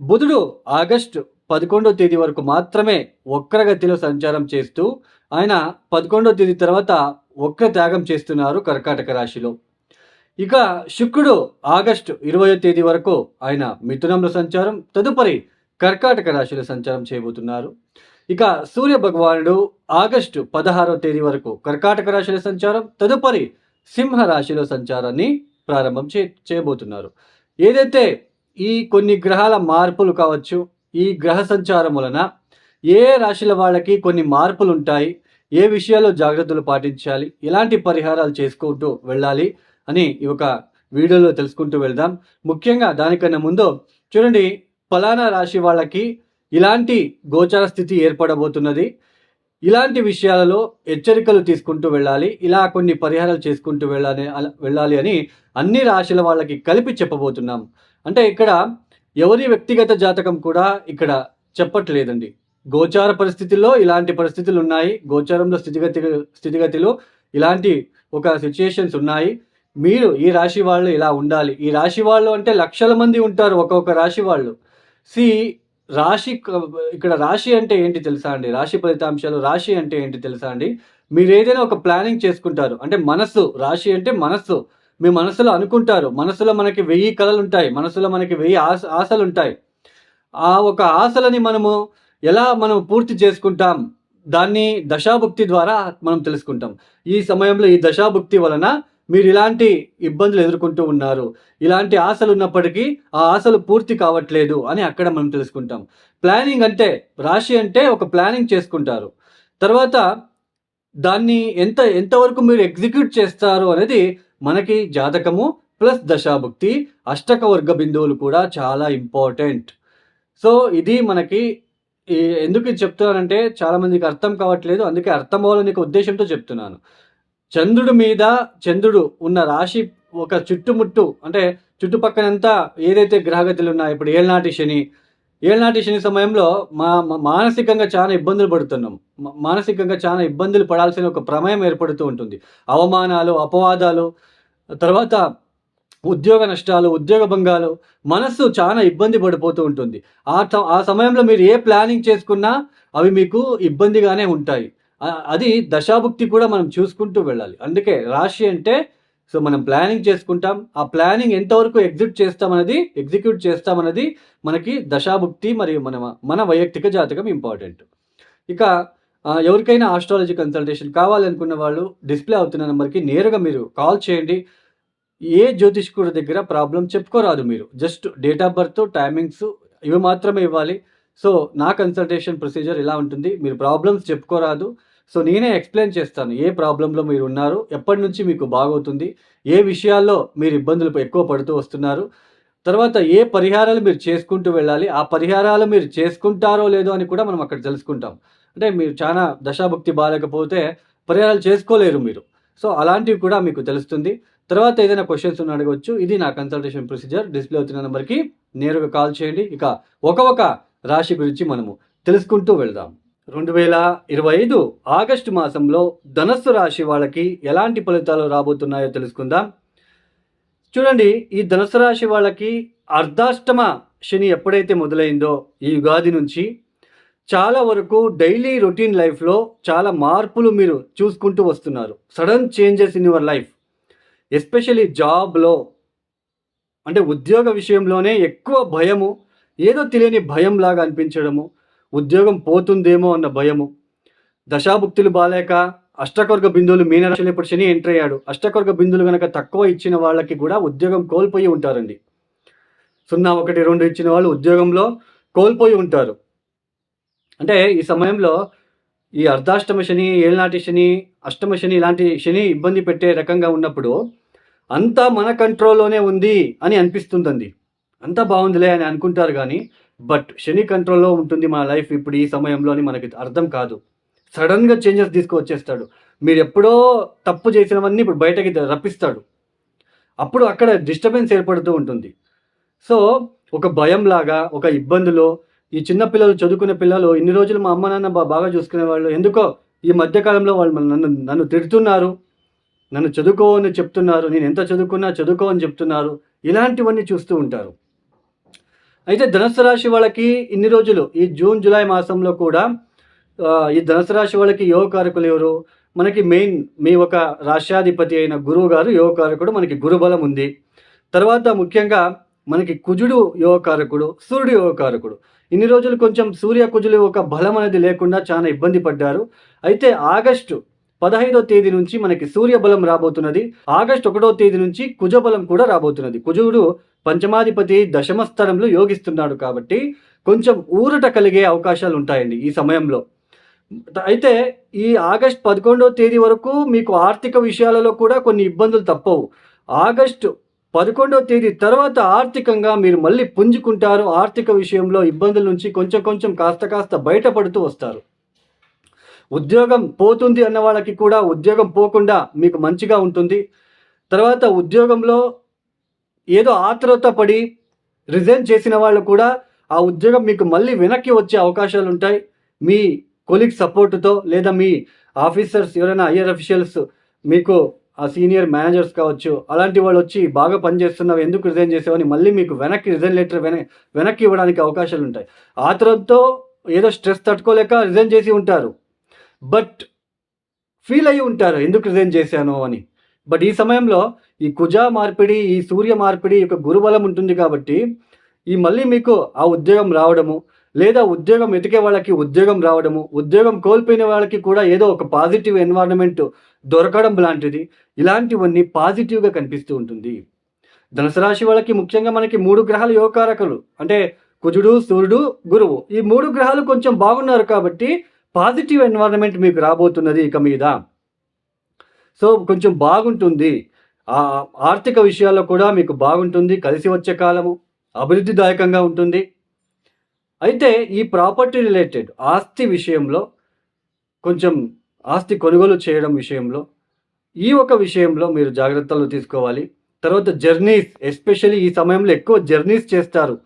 బుధుడు ఆగస్టు పదకొండో తేదీ వరకు మాత్రమే వక్రగతిలో సంచారం చేస్తూ ఆయన పదకొండో తేదీ తర్వాత వక్ర త్యాగం చేస్తున్నారు కర్కాటక రాశిలో. ఇక శుక్రుడు ఆగస్టు ఇరవయో తేదీ వరకు ఆయన మిథునంలో సంచారం తదుపరి కర్కాటక రాశిలో సంచారం చేయబోతున్నారు. ఇక సూర్య భగవానుడు ఆగస్టు పదహారో తేదీ వరకు కర్కాటక రాశిలో సంచారం తదుపరి సింహ రాశిలో సంచారాన్ని ప్రారంభం చే చేయబోతున్నారు. ఏదైతే ఈ కొన్ని గ్రహాల మార్పులు కావచ్చు ఈ గ్రహ సంచారం వలన ఏ రాశుల వాళ్ళకి కొన్ని మార్పులు ఉంటాయి ఏ విషయాల్లో జాగ్రత్తలు పాటించాలి ఎలాంటి పరిహారాలు చేసుకుంటూ వెళ్ళాలి అని ఈ ఒక వీడియోలో తెలుసుకుంటూ వెళ్దాం. ముఖ్యంగా దానికన్నా ముందు చూడండి ఫలానా రాశి వాళ్ళకి ఇలాంటి గోచార స్థితి ఏర్పడబోతున్నది. ఇలాంటి విషయాలలో హెచ్చరికలు తీసుకుంటూ వెళ్ళాలి ఇలా కొన్ని పరిహారాలు చేసుకుంటూ వెళ్ళాలి వెళ్ళాలి అని అన్ని రాశుల వాళ్ళకి కలిపి చెప్పబోతున్నాం. అంటే ఇక్కడ ఎవరి వ్యక్తిగత జాతకం కూడా ఇక్కడ చెప్పట్లేదండి. గోచార పరిస్థితుల్లో ఇలాంటి పరిస్థితులు ఉన్నాయి. గోచారంలో స్థితిగతి స్థితిగతిలో ఇలాంటి ఒక సిచ్యుయేషన్స్ ఉన్నాయి. మీరు ఈ రాశి వాళ్ళు ఇలా ఉండాలి. ఈ రాశి వాళ్ళు అంటే లక్షల మంది ఉంటారు ఒక్కొక్క రాశి వాళ్ళు. సి రాశి ఇక్కడ రాశి అంటే ఏంటి తెలుసా అండి? రాశి ఫలితాంశాలు రాశి అంటే ఏంటి తెలుసా అండి? మీరు ఏదైనా ఒక ప్లానింగ్ చేసుకుంటారు. అంటే మనస్సు రాశి అంటే మనస్సు. మీ మనసులో అనుకుంటారు. మనసులో మనకి వెయ్యి కళలు ఉంటాయి మనసులో మనకి వెయ్యి ఆశ ఆశలు ఉంటాయి ఆ ఒక ఆశలని మనము ఎలా మనం పూర్తి చేసుకుంటాం? దాన్ని దశాభుక్తి ద్వారా మనం తెలుసుకుంటాం. ఈ సమయంలో ఈ దశాభుక్తి వలన మీరు ఇలాంటి ఇబ్బందులు ఎదుర్కొంటూ ఉన్నారు. ఇలాంటి ఆశలు ఉన్నప్పటికీ ఆ ఆశలు పూర్తి కావట్లేదు అని అక్కడ మనం తెలుసుకుంటాం. ప్లానింగ్ అంటే రాశి అంటే ఒక ప్లానింగ్ చేసుకుంటారు. తర్వాత దాన్ని ఎంత ఎంతవరకు మీరు ఎగ్జిక్యూట్ చేస్తారు అనేది మనకి జాతకము ప్లస్ దశాభుక్తి అష్టక వర్గ బిందువులు కూడా చాలా ఇంపార్టెంట్. సో ఇది మనకి ఎందుకు చెప్తున్నానంటే చాలామందికి అర్థం కావట్లేదు అందుకే అర్థం అవ్వాలని ఉద్దేశంతో చెప్తున్నాను. చంద్రుడి మీద చంద్రుడు ఉన్న రాశి ఒక చుట్టుముట్టు అంటే చుట్టుపక్కనంతా ఏదైతే గ్రహగతులు ఉన్నాయో ఇప్పుడు ఏళ్ళనాటి శని ఏళ్ళనాటి శని సమయంలో మా మానసికంగా చాలా ఇబ్బందులు పడుతున్నాం. మానసికంగా చాలా ఇబ్బందులు పడాల్సిన ఒక ప్రమేయం ఏర్పడుతూ ఉంటుంది. అవమానాలు అపవాదాలు తర్వాత ఉద్యోగ నష్టాలు ఉద్యోగ భంగాలు మనస్సు చాలా ఇబ్బంది పడిపోతూ ఉంటుంది. ఆ ఆ సమయంలో మీరు ఏ ప్లానింగ్ చేసుకున్నా అవి మీకు ఇబ్బందిగానే ఉంటాయి. అది దశాభుక్తి కూడా మనం చూసుకుంటూ వెళ్ళాలి. అందుకే రాశి అంటే సో మనం ప్లానింగ్ చేసుకుంటాం. ఆ ప్లానింగ్ ఎంతవరకు ఎగ్జిక్యూట్ చేస్తామన్నది ఎగ్జిక్యూట్ చేస్తామన్నది మనకి దశాభుక్తి మరియు మన మన వైయక్తిక జాతకం ఇంపార్టెంట్ ఇక ఎవరికైనా ఆస్ట్రాలజీ కన్సల్టేషన్ కావాలనుకున్న వాళ్ళు డిస్ప్లే అవుతున్న నెంబర్కి నేరుగా మీరు కాల్ చేయండి. ఏ జ్యోతిష్కుడి దగ్గర ప్రాబ్లం చెప్పుకోరాదు మీరు. Just date of birth timings ఇవి మాత్రమే ఇవ్వాలి. సో నా కన్సల్టేషన్ ప్రొసీజర్ ఇలా ఉంటుంది. మీరు ప్రాబ్లమ్స్ చెప్పుకోరాదు. సో నేనే ఎక్స్ప్లెయిన్ చేస్తాను ఏ ప్రాబ్లంలో మీరు ఉన్నారు ఎప్పటి నుంచి మీకు బాగవుతుంది ఏ విషయాల్లో మీరు ఇబ్బందులు ఎక్కువ పడుతూ వస్తున్నారు తర్వాత ఏ పరిహారాలు మీరు చేసుకుంటూ వెళ్ళాలి ఆ పరిహారాలు మీరు చేసుకుంటారో లేదో అని కూడా మనం అక్కడ తెలుసుకుంటాం. అంటే మీరు చాలా దశాభక్తి బాగాలేకపోతే పరిహారాలు చేసుకోలేరు మీరు. సో అలాంటివి కూడా మీకు తెలుస్తుంది. తర్వాత ఏదైనా క్వశ్చన్స్ ఉన్న అడగవచ్చు. ఇది నా కన్సల్టేషన్ ప్రొసీజర్ డిస్ప్లే అవుతున్న నెంబర్కి నేరుగా కాల్ చేయండి. ఇక ఒక ఒక రాశి గురించి మనము తెలుసుకుంటూ వెళ్దాం. రెండు వేల ఇరవై ఐదు ఆగస్టు మాసంలో ధనస్సు రాశి వాళ్ళకి ఎలాంటి ఫలితాలు రాబోతున్నాయో తెలుసుకుందాం. చూడండి ఈ ధనుసు రాశి వాళ్ళకి అర్ధాష్టమ శని ఎప్పుడైతే మొదలైందో ఈ యుగాది నుంచి చాలా వరకు డైలీ రొటీన్ లైఫ్లో చాలా మార్పులు మీరు చూసుకుంటూ వస్తున్నారు. Sudden changes in your life especially జాబ్లో. అంటే ఉద్యోగ విషయంలోనే ఎక్కువ భయము ఏదో తెలియని భయం లాగా అనిపించడము ఉద్యోగం పోతుందేమో అన్న భయము. దశాభుక్తులు బాలేక అష్టకొర్గ బిందువులు మీనరాశులు ఇప్పుడు శని ఎంటర్ అయ్యాడు. అష్టకొర్గ బిందువులు కనుక తక్కువ ఇచ్చిన వాళ్ళకి కూడా ఉద్యోగం కోల్పోయి ఉంటారండి. సున్నా ఒకటి రెండు ఇచ్చిన వాళ్ళు ఉద్యోగంలో కోల్పోయి ఉంటారు. అంటే ఈ సమయంలో ఈ అర్ధాష్టమ శని ఏళ్ళనాటి శని అష్టమ శని ఇలాంటి శని ఇబ్బంది పెట్టే రకంగా ఉన్నప్పుడు అంతా మన కంట్రోల్లోనే ఉంది అని అనిపిస్తుందండి. అంతా బాగుందిలే అని అనుకుంటారు కానీ బట్ శని కంట్రోల్లో ఉంటుంది మన లైఫ్ ఇప్పుడు ఈ సమయంలో అని మనకి అర్థం కాదు. సడన్గా చేంజెస్ తీసుకువచ్చేస్తాడు మీరు ఎప్పుడో తప్పు చేసినవన్నీ ఇప్పుడు బయటకి రప్పిస్తాడు. అప్పుడు అక్కడ డిస్టర్బెన్స్ ఏర్పడుతూ ఉంటుంది. సో ఒక భయం లాగా ఒక ఇబ్బందులు ఈ చిన్న పిల్లలు చదువుకునే పిల్లలు ఇన్ని రోజులు మా అమ్మ నాన్న బా- బాగా చూసుకునే వాళ్ళు ఎందుకో ఈ మధ్యకాలంలో వాళ్ళు నన్ను నన్ను తిడుతున్నారు. నన్ను చదువుకోవని చెప్తున్నారు. నేను ఎంత చదువుకున్నా చదువుకోవని చెప్తున్నారు. ఇలాంటివన్నీ చూస్తూ ఉంటారు. అయితే ధనుసు రాశి వాళ్ళకి ఇన్ని రోజులు ఈ జూన్ జూలై మాసంలో కూడా ఈ ధనుసు రాశి వాళ్ళకి యోగకారకులు ఎవరు? మనకి మెయిన్ మీ ఒక రాష్ట్రాధిపతి అయిన గురువు గారు యోగకారకుడు మనకి గురుబలం ఉంది. తర్వాత ముఖ్యంగా మనకి కుజుడు యోగకారకుడు సూర్యుడు యోగకారకుడు ఇన్ని రోజులు కొంచెం సూర్య కుజులు ఒక బలం అనేది లేకుండా చాలా ఇబ్బంది పడ్డారు. అయితే ఆగస్టు పదహైదో తేదీ నుంచి మనకి సూర్య బలం రాబోతున్నది. ఆగస్టు ఒకటో తేదీ నుంచి కుజ బలం కూడా రాబోతున్నది. కుజుడు పంచమాధిపతి దశమ స్థానంలో యోగిస్తున్నాడు కాబట్టి కొంచెం ఊరట కలిగే అవకాశాలు ఉంటాయండి ఈ సమయంలో. అయితే ఈ ఆగస్ట్ పదకొండవ తేదీ వరకు మీకు ఆర్థిక విషయాలలో కూడా కొన్ని ఇబ్బందులు తప్పవు. ఆగస్టు పదకొండవ తేదీ తర్వాత ఆర్థికంగా మీరు మళ్ళీ పుంజుకుంటారు. ఆర్థిక విషయంలో ఇబ్బందుల నుంచి కొంచెం కొంచెం కాస్త కాస్త బయటపడుతూ వస్తారు. ఉద్యోగం పోతుంది అన్న వాళ్ళకి కూడా ఉద్యోగం పోకుండా మీకు మంచిగా ఉంటుంది. తర్వాత ఉద్యోగంలో ఏదో ఆత్రుత పడి రిజైన్ చేసిన వాళ్ళు కూడా ఆ ఉద్యోగం మీకు మళ్ళీ వెనక్కి వచ్చే అవకాశాలు ఉంటాయి. మీ కొలీగ్ సపోర్టుతో లేదా మీ ఆఫీసర్స్ ఎవరైనా హయ్యర్ అఫీషియల్స్ మీకు ఆ సీనియర్ మేనేజర్స్ కావచ్చు అలాంటి వాళ్ళు వచ్చి బాగా పనిచేస్తున్నావు ఎందుకు రిజైన్ చేసావని మళ్ళీ మీకు వెనక్కి రిజైన్ లెటర్ వెన వెనక్కి ఇవ్వడానికి అవకాశాలు ఉంటాయి. ఆత్రంతో ఏదో స్ట్రెస్ తట్టుకోలేక రిజైన్ చేసి ఉంటారు. బట్ ఫీల్ అయి ఉంటారు ఎందుకు రిజైన్ చేశాను అని. బట్ ఈ సమయంలో ఈ కుజ మార్పిడి ఈ సూర్య మార్పిడి యొక్క గురుబలం ఉంటుంది కాబట్టి ఈ మళ్ళీ మీకు ఆ ఉద్యోగం రావడము లేదా ఉద్యోగం వెతికే వాళ్ళకి ఉద్యోగం రావడము ఉద్యోగం కోల్పోయిన వాళ్ళకి కూడా ఏదో ఒక పాజిటివ్ ఎన్వైరన్మెంట్ దొరకడం లాంటిది ఇలాంటివన్నీ పాజిటివ్గా కనిపిస్తూ ఉంటుంది. ధనుసు రాశి వాళ్ళకి ముఖ్యంగా మనకి మూడు గ్రహాలు యోగకారకులు అంటే కుజుడు సూర్యుడు గురువు. ఈ మూడు గ్రహాలు కొంచెం బాగున్నారు కాబట్టి పాజిటివ్ ఎన్వైరన్మెంట్ మీకు రాబోతున్నది ఇక మీద. సో కొంచెం బాగుంటుంది. ఆ ఆర్థిక విషయాల్లో కూడా మీకు బాగుంటుంది. కలిసి వచ్చే కాలము అభివృద్ధిదాయకంగా ఉంటుంది. అయితే ఈ ప్రాపర్టీ రిలేటెడ్ ఆస్తి విషయంలో కొంచెం ఆస్తి కొనుగోలు చేయడం విషయంలో ఈ ఒక విషయంలో మీరు జాగ్రత్తలు తీసుకోవాలి. తర్వాత జర్నీస్ ఎస్పెషల్లీ ఈ సమయంలో ఎక్కువ జర్నీస్ చేస్తారు.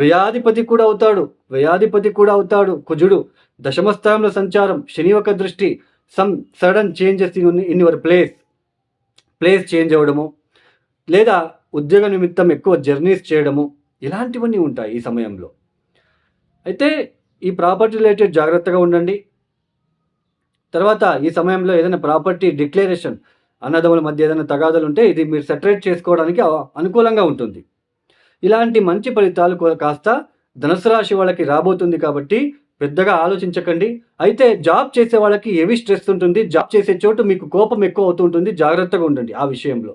వ్యయాధిపతి కూడా అవుతాడు. వ్యయాధిపతి కూడా అవుతాడు. కుజుడు దశమస్థానంలో సంచారం శని ఒక దృష్టి some sudden changes in in your place place change అవ్వడము లేదా ఉద్యోగ నిమిత్తం ఎక్కువ జర్నీస్ చేయడము ఇలాంటివన్నీ ఉంటాయి ఈ సమయంలో. అయితే ఈ ప్రాపర్టీ రిలేటెడ్ జాగ్రత్తగా ఉండండి. తర్వాత ఈ సమయంలో ఏదైనా ప్రాపర్టీ డిక్లరేషన్ అన్నదమ్ముల మధ్య ఏదైనా తగాదలు ఉంటే ఇది మీరు సెటరేట్ చేసుకోవడానికి అనుకూలంగా ఉంటుంది. ఇలాంటి మంచి ఫలితాలు కాస్త ధనుసు రాశి వాళ్ళకి రాబోతుంది కాబట్టి పెద్దగా ఆలోచించకండి. అయితే జాబ్ చేసే వాళ్ళకి ఏవి స్ట్రెస్ ఉంటుంది జాబ్ చేసే చోటు మీకు కోపం ఎక్కువ అవుతూ ఉంటుంది జాగ్రత్తగా ఉండండి ఆ విషయంలో.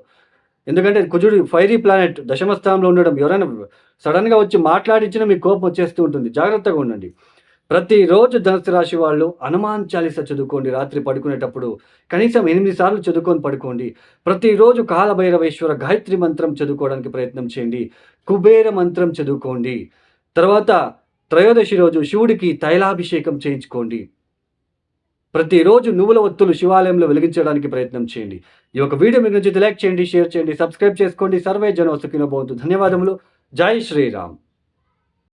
ఎందుకంటే కుజుడు ఫైరీ ప్లానెట్ దశమ స్థానంలో ఉండడం ఎవరైనా సడన్గా వచ్చి మాట్లాడించినా మీకు కోపం వచ్చేస్తూ ఉంటుంది. జాగ్రత్తగా ఉండండి. ప్రతిరోజు ధనుసు రాశి వాళ్ళు హనుమాన్ చాలీస చదువుకోండి రాత్రి పడుకునేటప్పుడు కనీసం ఎనిమిది సార్లు చదువుకొని పడుకోండి. ప్రతిరోజు కాలభైరవేశ్వర గాయత్రి మంత్రం చదువుకోవడానికి ప్రయత్నం చేయండి. కుబేర మంత్రం చదువుకోండి. తర్వాత త్రయోదశి రోజు శివుడికి తైలాభిషేకం చేయించుకోండి. ప్రతిరోజు నువ్వుల ఒత్తులు శివాలయంలో వెలిగించడానికి ప్రయత్నం చేయండి. ఈ యొక్క వీడియో మీకు నచ్చితే లైక్ చేయండి షేర్ చేయండి సబ్స్క్రైబ్ చేసుకోండి. సర్వే జన భవంతు ధన్యవాదములు. జై శ్రీరామ్.